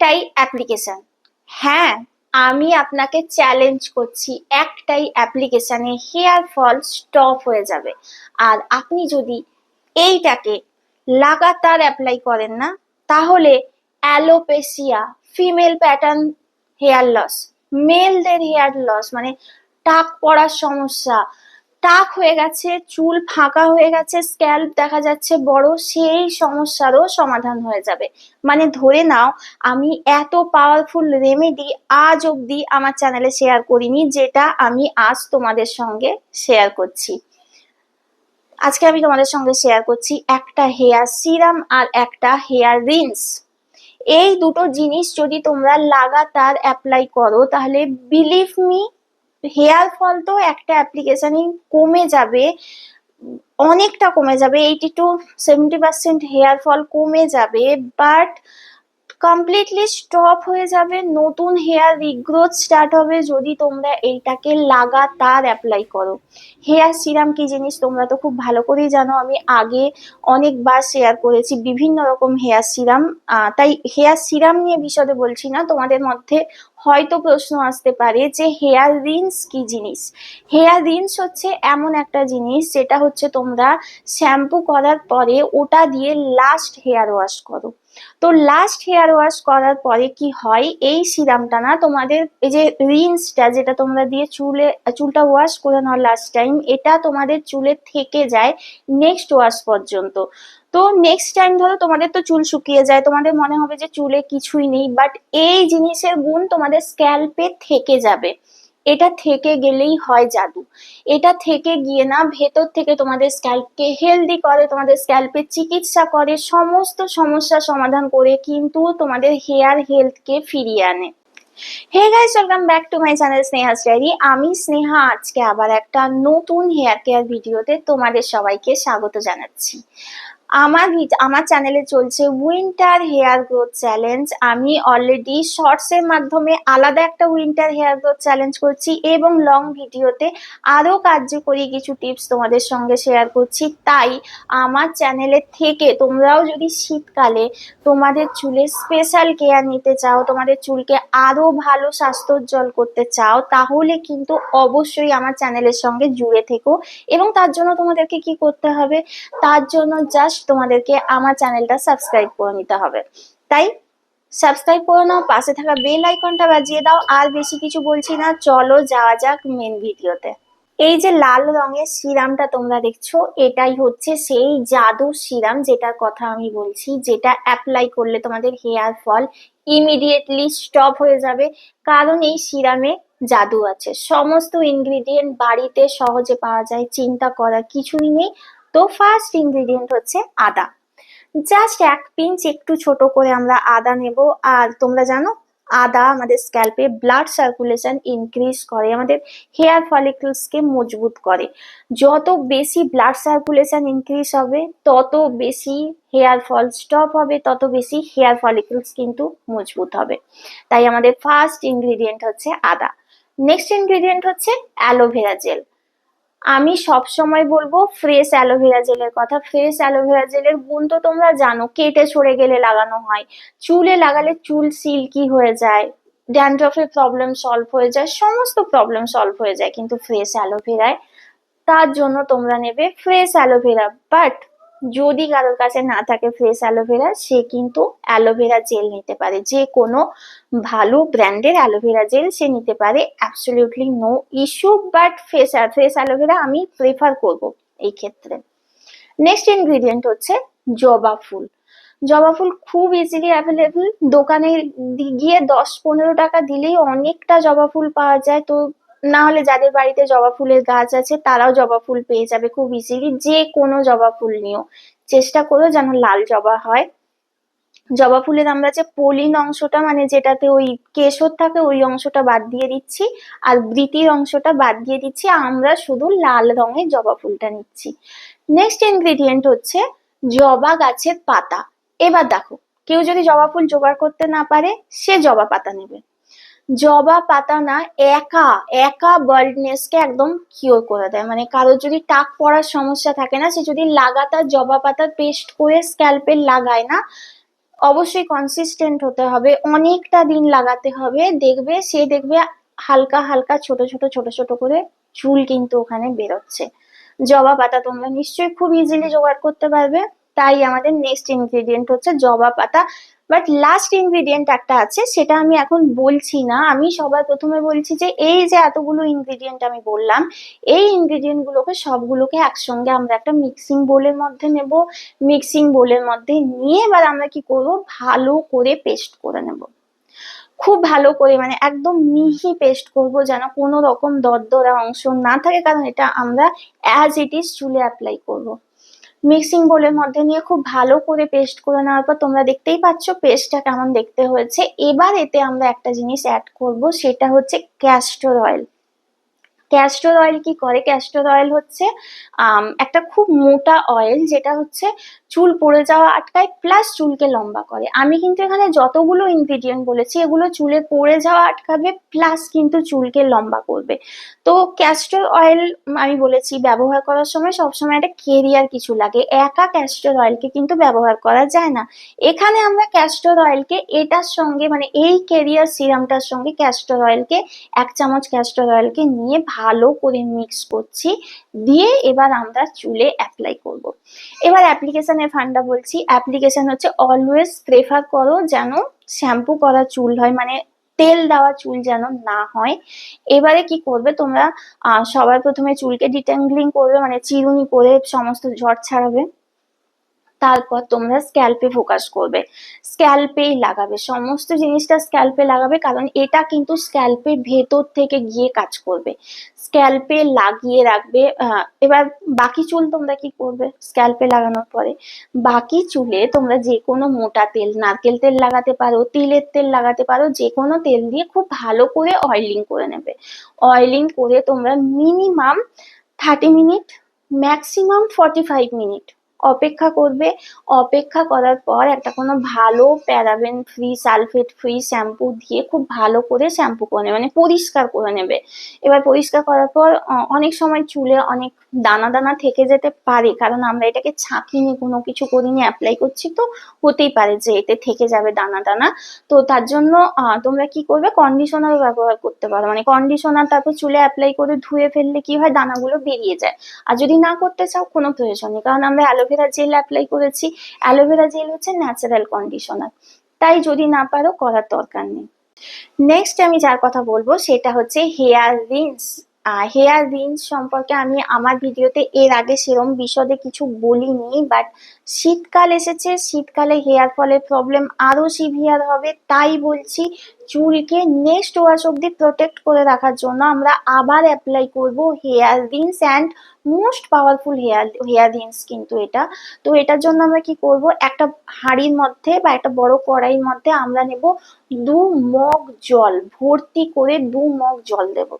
একটাই অ্যাপ্লিকেশন হ্যাঁ আমি আপনাকে চ্যালেঞ্জ করছি একটাই অ্যাপ্লিকেশনে হেয়ার ফল স্টপ হয়ে যাবে। আর আপনি যদি এইটাকে লাগাতার অ্যাপ্লাই করেন না, তাহলে alopecia female pattern hair loss মেলদের hair loss মানে টাক পড়ার সমস্যা টাক হয়ে গেছে, চুল ফাঁকা হয়ে গেছে স্ক্যাল্প দেখা যাচ্ছে বড়, সেই সমস্যারও সমাধান হয়ে যাবে। মানে ধরে নাও, আমি এত পাওয়ারফুল রেমেডি আজ অবধি আমার চ্যানেলে শেয়ার করিনি, যেটা আমি আজ তোমাদের সঙ্গে শেয়ার করছি। আজকে আমি তোমাদের সঙ্গে শেয়ার করছি একটা হেয়ার সিরাম আর একটা হেয়ার রিন্স এই দুটো জিনিস যদি তোমরা লাগাতার অ্যাপ্লাই করো, তাহলে বিলিভ মি হেয়ার ফল তো একটা অ্যাপ্লিকেশনই কমে যাবে, অনেকটা কমে যাবে eighty to seventy percent hair fall কমে যাবে বাট কমপ্লিটলি স্টপ হয়ে যাবে, নতুন হেয়ার রিগ্রোথ স্টার্ট হবে যদি তোমরা এইটাকে লাগাতার অ্যাপ্লাই করো। হেয়ার সিরাম কি জিনিস তোমরা তো খুব ভালো করেই জানো, আমি আগে অনেকবার শেয়ার করেছি বিভিন্ন রকম হেয়ার সিরাম তাই হেয়ার সিরাম নিয়ে বিশদে বলছি না, তোমাদের মধ্যে হয়তো প্রশ্ন আসতে পারে যে হেয়ার রিন্স কি জিনিস? হেয়ার রিন্স হচ্ছে এমন একটা জিনিস, যেটা হচ্ছে তোমরা শ্যাম্পু করার পরে ওটা দিয়ে লাস্ট হেয়ার ওয়াশ করো। তো লাস্ট হেয়ার ওয়াশ করার পরে কি হয়? এই সিরামটা না তোমাদের এই যে রিন্সটা যেটা তোমরা দিয়ে চুলে, চুলটা ওয়াশ করে নাও লাস্ট টাইম এটা তোমাদের চুলে থেকে যায় নেক্সট ওয়াশ পর্যন্ত। তো নেক্সট টাইম ধরো তোমাদের তো চুল শুকিয়ে যায়, তোমাদের মনে হবে যে চুলে কিছুই নেই বাট এই জিনিসের গুণ তোমাদের স্ক্যাল্পে থেকে যাবে। এটা থেকে গেলেই হয় জাদু। এটা থেকে গিয়ে না, ভেতর থেকে তোমাদের স্ক্যাল্পকে হেলদি করে, তোমাদের স্ক্যাল্পের চিকিৎসা করে, সমস্ত সমস্যা সমাধান করে কিন্তু তোমাদের হেয়ার হেলথকে ফিরিয়ে আনে। Hey guys welcome back to my channel Sneha diary আমি স্নেহা, আজকে আবার একটা নতুন হেয়ার কেয়ার ভিডিওতে তোমাদের সবাইকে স্বাগত জানাচ্ছি। আমার আমার চ্যানেলে চলছে উইন্টার হেয়ার গ্রোথ চ্যালেঞ্জ আমি অলরেডি শর্টসের মাধ্যমে আলাদা একটা উইন্টার হেয়ার গ্রোথ চ্যালেঞ্জ করছি এবং লং ভিডিওতে আরও কার্যকরী কিছু টিপস তোমাদের সঙ্গে শেয়ার করছি। তাই আমার চ্যানেলের থেকে তোমরাও যদি শীতকালে তোমাদের চুলের স্পেশাল কেয়ার নিতে চাও, তোমাদের চুলকে আরও ভালো স্বাস্থ্যোজ্জ্বল করতে চাও, তাহলে কিন্তু অবশ্যই আমার চ্যানেলের সঙ্গে জুড়ে থেকো। এবং তার জন্য তোমাদেরকে কি করতে হবে? তার জন্য জাস্ট তোমাদেরকে আমার চ্যানেলটা সাবস্ক্রাইব করে নিতে হবে। তাই সাবস্ক্রাইব করে নাও, পাশে থাকা বেল আইকনটা বাজিয়ে দাও, আর বেশি কিছু বলছি না, চলো যাওয়া যাক মেন ভিডিওতে। এই যে লাল রঙের সিরামটা তোমরা দেখছ, এটাই হচ্ছে সেই জাদু সিরাম, যেটার কথা আমি বলছি, যেটা অ্যাপ্লাই করলে তোমাদের হেয়ার ফল ইমিডিয়েটলি স্টপ হয়ে যাবে, কারণ এই সিরামে জাদু আছে। সমস্ত ইনগ্রিডিয়েন্ট বাড়িতে সহজে পাওয়া যায়, চিন্তা করার কিছুই নেই। তো ফার্স্ট ইনগ্রিডিয়েন্ট হচ্ছে আদা। জাস্ট এক পিঞ্চ একটু ছোট করে আমরা আদা নেব। আর তোমরা জানো, আদা আমাদের স্ক্যাল্পে ব্লাড সার্কুলেশন ইনক্রিজ করে, আমাদের হেয়ার ফলিকলসকে মজবুত করে। যত বেশি ব্লাড সার্কুলেশন ইনক্রিজ হবে, তত বেশি হেয়ার ফল স্টপ হবে, তত বেশি হেয়ার ফলিকলস কিন্তু মজবুত হবে। তাই আমাদের ফার্স্ট ইনগ্রিডিয়েন্ট হচ্ছে আদা। নেক্সট ইনগ্রিডিয়েন্ট হচ্ছে অ্যালোভেরা জেল আমি সব সময় বলব ফ্রেশ অ্যালোভেরা জেলের কথা। ফ্রেশ অ্যালোভেরা জেলের গুণ তো তোমরা জানো, কেটে সরে গেলে লাগানো হয়। চুলে লাগালে চুল সিল্কি হয়ে যায় ড্যান্ড্রফের প্রবলেম সলভ হয়ে যায়, সমস্ত প্রবলেম সলভ হয়ে যায় কিন্তু ফ্রেশ অ্যালোভেরায় তার জন্য তোমরা নেবে ফ্রেশ অ্যালোভেরা বাট যদি কারোর কাছে না থাকে ফ্রেশ অ্যালোভেরা সে কিন্তু অ্যালোভেরা জেল নিতে পারে। যে কোনো ভালো ব্র্যান্ডের অ্যালোভেরা জেল সে নিতে পারে। Absolutely no issue but fresh fresh aloe vera আমি প্রেফার করব এই ক্ষেত্রে। নেক্সট ইনগ্রিডিয়েন্ট হচ্ছে জবা ফুল। জবা ফুল খুব ইজিলি অ্যাভেলেবল দোকানে গিয়ে দশ পনেরো টাকা দিলেই অনেকটা জবা ফুল পাওয়া যায়। তো না হলে যাদের বাড়িতে জবা ফুলের গাছ আছে, তারাও জবা ফুল পেয়ে যাবে খুব ইজিলি যে কোনো জবা ফুল নিও। চেষ্টা করো যেন লাল জবা হয়। জবা ফুলের আমরা যে পলিন অংশটা মানে যেটাতে ওই কেশর থাকে, ওই অংশটা বাদ দিয়ে দিচ্ছি। আর বৃতির অংশটা বাদ দিয়ে দিচ্ছি। আমরা শুধু লাল রঙের জবা ফুলটা নিচ্ছি। নেক্সট ইনগ্রেডিয়েন্ট হচ্ছে জবা গাছের পাতা। এবার দেখো, কেউ যদি জবা ফুল জোগাড় করতে না পারে, সে জবা পাতা নেবে। জবা পাতা না, একা একা বার্ডনেসকে একদম কিওর করে দেয়। মানে কারোর যদি টাক পড়ার সমস্যা থাকে না, সে যদি লাগাতার জবা পাতা পেস্ট করে স্ক্যাল্পে লাগায় না, অবশ্যই কনসিস্টেন্ট হতে হবে। অনেকটা দিন লাগাতে হবে। দেখবে, সে দেখবে হালকা হালকা, ছোট ছোট ছোট ছোট করে চুল কিন্তু ওখানে বেরোচ্ছে। জবা পাতা তোমরা নিশ্চয়ই খুব ইজিলি জোগাড় করতে পারবে। তাই আমাদের নেক্সট ইনগ্রেডিয়েন্ট হচ্ছে জবা পাতা। বাট লাস্ট ইনগ্রেডিয়েন্ট একটা আছে, সেটা আমি এখন বলছি না। আমি সবার প্রথমে বলছি যে, এই যে এতগুলো ইনগ্রেডিয়েন্ট আমি বললাম, এই ইনগ্রেডিয়েন্ট গুলোকে সবগুলোকে একসঙ্গে আমরা একটা মিক্সিং বোলের মধ্যে নেব। মিক্সিং বোলের মধ্যে নিয়ে এবার আমরা কি করব? ভালো করে পেস্ট করে নেব। খুব ভালো করে মানে একদম মিহি পেস্ট করব যেন কোনো রকম দরদরা অংশ না থাকে, কারণ এটা আমরা অ্যাজ ইট ইজ চুলে অ্যাপ্লাই করব। মিক্সিং বোলের মধ্যে নিয়ে খুব ভালো করে পেস্ট করে নেওয়ার পর তোমরা দেখতেই পাচ্ছ পেস্টটা কেমন দেখতে হয়েছে। এবার এতে আমরা একটা জিনিস অ্যাড করব, সেটা হচ্ছে ক্যাস্টর অয়েল ক্যাস্টর অয়েল কি করে? ক্যাস্টর অয়েল হচ্ছে একটা খুব মোটা অয়েল যেটা হচ্ছে চুল পড়ে যাওয়া আটকায় প্লাস চুলকে লম্বা করে। আমি কিন্তু এখানে যতগুলো ইনগ্রিডিয়েন্ট বলেছি, এগুলো চুলে পড়ে যাওয়া আটকাবে প্লাস কিন্তু চুলকে লম্বা করবে। তো ক্যাস্টর অয়েল আমি বলেছি, ব্যবহার করার সময় সবসময় একটা কেরিয়ার কিছু লাগে। একা ক্যাস্টর অয়েলকে কিন্তু ব্যবহার করা যায় না। এখানে আমরা ক্যাস্টর অয়েলকে এটার সঙ্গে মানে এই কেরিয়ার সিরামটার সঙ্গে ক্যাস্টর অয়েলকে এক চামচ ক্যাস্টর অয়েলকে নিয়ে ভালো করে মিক্স করছি। দিয়ে এবার আমরা চুলে অ্যাপ্লাই করব। এবার অ্যাপ্লিকেশনের ফান্ডা বলছি, অ্যাপ্লিকেশন হচ্ছে অলওয়েজ প্রেফার করো যেন শ্যাম্পু করা চুল হয় মানে তেল দেওয়া চুল যেন না হয়। এবারে কি করবে তোমরা সবার প্রথমে চুলকে ডিটেঙ্গলিং করবে মানে চিরুনি করে সমস্ত ঝড় ছাড়াবে। তারপর তোমরা স্ক্যাল্পে ফোকাস করবে। স্ক্যাল্পেই লাগাবে, সমস্ত জিনিসটা স্ক্যাল্পে লাগাবে, কারণ এটা কিন্তু স্ক্যাল্পের ভেতর থেকে গিয়ে কাজ করবে। স্ক্যাল্পে লাগিয়ে রাখবে এবার বাকি চুল তোমরা কি করবে স্ক্যাল্পে লাগানোর পরে? বাকি চুলে তোমরা যে কোনো মোটা তেল, নারকেল তেল লাগাতে পারো, তিলের তেল লাগাতে পারো, যে কোনো তেল দিয়ে খুব ভালো করে অয়েলিং করে নেবে। অয়েলিং করে তোমরা minimum thirty minute maximum forty five minute অপেক্ষা করবে, অপেক্ষা করার পর একটা কোনো ভালো paraben free sulphate free shampoo দিয়ে খুব ভালো করে শ্যাম্পু করে নেবে মানে পরিষ্কার করে নেবে। এবার পরিষ্কার করার পর অনেক সময় চুলে অনেক দানা দানা থেকে যেতে পারে, কারণ আমরা এটাকে ছাঁকিনি, কোনো কিছু করিনি অ্যাপ্লাই করছি তো, হতেই পারে যে এতে থেকে যাবে দানা দানা। তো তার জন্য তোমরা কি করবে কন্ডিশনার ব্যবহার করতে পারো মানে কন্ডিশনার তারপর চুলে অ্যাপ্লাই করে ধুয়ে ফেললে কি হয়, দানাগুলো বেরিয়ে যায়। আর যদি না করতে চাও, কোনো প্রয়োজন নেই, কারণ আমরা অ্যালোভেরা জেল অ্যাপ্লাই করেছি। অ্যালোভেরা জেল হচ্ছে ন্যাচারাল কন্ডিশনার তাই যদি না পারো, করার দরকার নেই। নেক্সট আমি যার কথা বলব, সেটা হচ্ছে হেয়ার রিন্স হেয়ার রিন্স সম্পর্কে আমি আমার ভিডিওতে এর আগে সেরম বিশদে কিছু বলিনি বাট শীতকাল এসেছে, শীতকালে হেয়ার ফলের প্রবলেম আরও সিভিয়ার হবে, তাই বলছি চুলকে নেক্সট ওয়াশ অব্দি প্রোটেক্ট করে রাখার জন্য আমরা আবার অ্যাপ্লাই করব hair rinse and most powerful hair hair rinse কিন্তু এটা। তো এটার জন্য আমরা কি করব? একটা হাঁড়ির মধ্যে বা একটা বড় কড়াইয়ের মধ্যে আমরা নেব দু মগ জল, ভর্তি করে দু মগ জল দেব।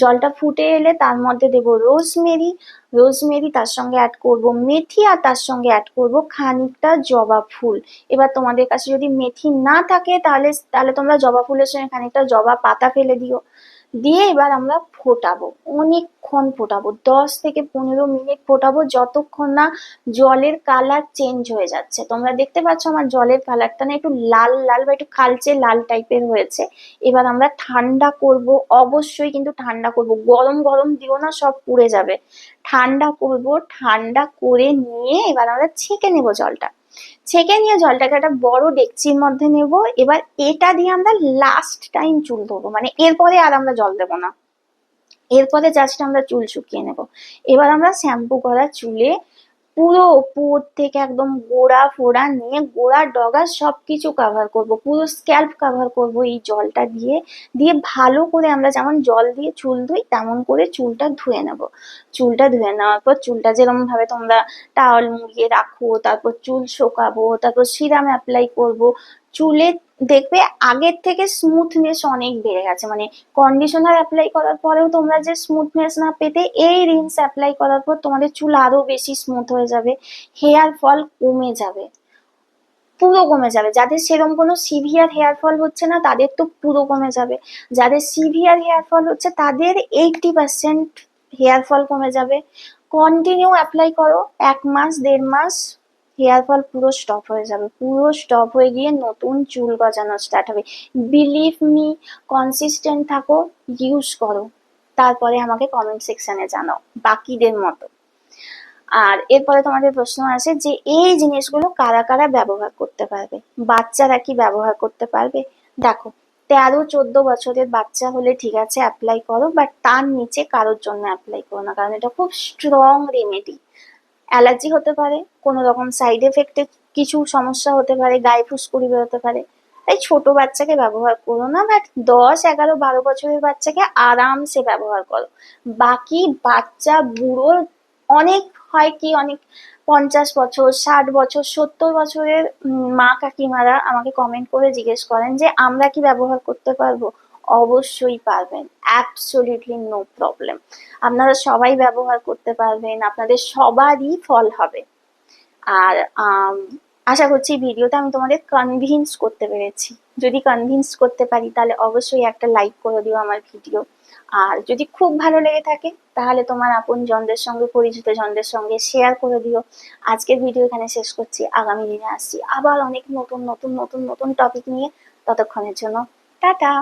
জলটা ফুটে এলে তার মধ্যে দেব রোজমেরি রোজমেরি তার সঙ্গে অ্যাড করব, মেথি আর তার সঙ্গে অ্যাড করব খানিকটা জবা ফুল। এবার তোমাদের কাছে যদি মেথি না থাকে, তাহলে তাহলে তোমরা জবা ফুলের সঙ্গে খানিকটা জবা পাতা ফেলে দিও। দিয়ে এবার আমরা ফোটাবো, অনেকক্ষণ ফোটাবো, দশ থেকে পনেরো মিনিট ফোটাবো যতক্ষণ না জলের কালার চেঞ্জ হয়ে যাচ্ছে। তোমরা দেখতে পাচ্ছ আমার জলের কালারটা না একটু লাল লাল বা একটু কালচে লাল টাইপের হয়েছে। এবার আমরা ঠান্ডা করব, অবশ্যই কিন্তু ঠান্ডা করব, গরম গরম দিও না, সব পুড়ে যাবে। ঠান্ডা করব, ঠান্ডা করে নিয়ে এবার আমরা ছেঁকে নেব জলটা। ছেঁকে নিয়ে জলটাকে একটা বড় ডেকচির মধ্যে নেব। এবার এটা দিয়ে আমরা লাস্ট টাইম চুল ধরবো মানে এরপরে আর আমরা জল দেবো না। এরপরে জাস্ট আমরা চুল শুকিয়ে নেব। এবার আমরা শ্যাম্পু করা চুলে পুরো উপর থেকে একদম গোড়া ফোড়া নিয়ে গোড়া ডগা সব কিছু কাভার করব। পুরো স্ক্যাল্প কাভার করব এই জলটা দিয়ে। দিয়ে ভালো করে আমরা যেমন জল দিয়ে চুল ধুই, তেমন করে চুলটা ধুয়ে নেব। চুলটা ধুয়ে নেওয়ার পর চুলটা যেরকম ভাবে তোমরা টাওয়াল মুড়িয়ে রাখো, তারপর চুল শোকাবো, তারপর সিরাম অ্যাপ্লাই করব চুলে দেখবে আগের থেকে স্মুথনেস অনেক বেড়ে গেছে। মানে কন্ডিশনার অ্যাপ্লাই করার পরেও তোমরা যে স্মুথনেস না পেতে, এই রিন্স অ্যাপ্লাই করার পর তোমাদের চুল আরও বেশি স্মুথ হয়ে যাবে হেয়ার ফল কমে যাবে, পুরো কমে যাবে। যাদের সেরকম কোনো সিভিয়ার হেয়ার ফল হচ্ছে না, তাদের তো পুরো কমে যাবে। যাদের সিভিয়ার হেয়ার ফল হচ্ছে, তাদের এইটটি পার্সেন্ট হেয়ার ফল কমে যাবে। কন্টিনিউ অ্যাপ্লাই করো, এক মাস, দেড় মাস হেয়ার ফল পুরো স্টপ হয়ে যাবে। পুরো স্টপ হয়ে গিয়ে নতুন চুল গজানো স্টার্ট হবে। বিলিভ মি কনসিস্টেন্ট থাকো ইউজ করো। তারপরে আমাকে কমেন্ট সেকশনে জানাও, বাকিদের মতো। আর এরপরে তোমাদের প্রশ্ন আছে যে, এই জিনিসগুলো কারা কারা ব্যবহার করতে পারবে? বাচ্চারা কি ব্যবহার করতে পারবে? দেখো, তেরো, চোদ্দ বছরের বাচ্চা হলে ঠিক আছে অ্যাপ্লাই করো বাট তার নিচে কারোর জন্য অ্যাপ্লাই করো না, কারণ এটা খুব স্ট্রং রেমেডি অ্যালার্জি হতে পারে, কোনো রকম সাইড এফেক্টে কিছু সমস্যা হতে পারে, গায়ে ফুসকুড়ি বেরোতে পারে। তাই ছোট বাচ্চাকে ব্যবহার করো না বাট দশ, এগারো, বারো বছরের বাচ্চাকে আরামসে ব্যবহার করো। বাকি বাচ্চা, বুড়ো, অনেক হয় কি, অনেক পঞ্চাশ বছর, ষাট বছর, সত্তর বছরের মা কাকিমারা আমাকে কমেন্ট করে জিজ্ঞেস করেন যে, আমরা কি ব্যবহার করতে পারব? অবশ্যই পারবেন। অ্যাবসলিউটলি নো প্রবলেম আপনারা সবাই ব্যবহার করতে পারবেন, আপনাদের সবারই ফল হবে। আর আশা করছি ভিডিওতে আমি তোমাদের কনভিন্স করতে পেরেছি। যদি কনভিন্স করতে পারি, তাহলে অবশ্যই একটা লাইক করে দিও আমার ভিডিও আর যদি খুব ভালো লেগে থাকে, তাহলে তোমার আপন জনদের সঙ্গে, পরিচিত জনদের সঙ্গে শেয়ার করে দিও। আজকের ভিডিও এখানে শেষ করছি। আগামী দিনে আসছি আবার অনেক নতুন নতুন নতুন নতুন টপিক নিয়ে। ততক্ষণের জন্য, টাটা!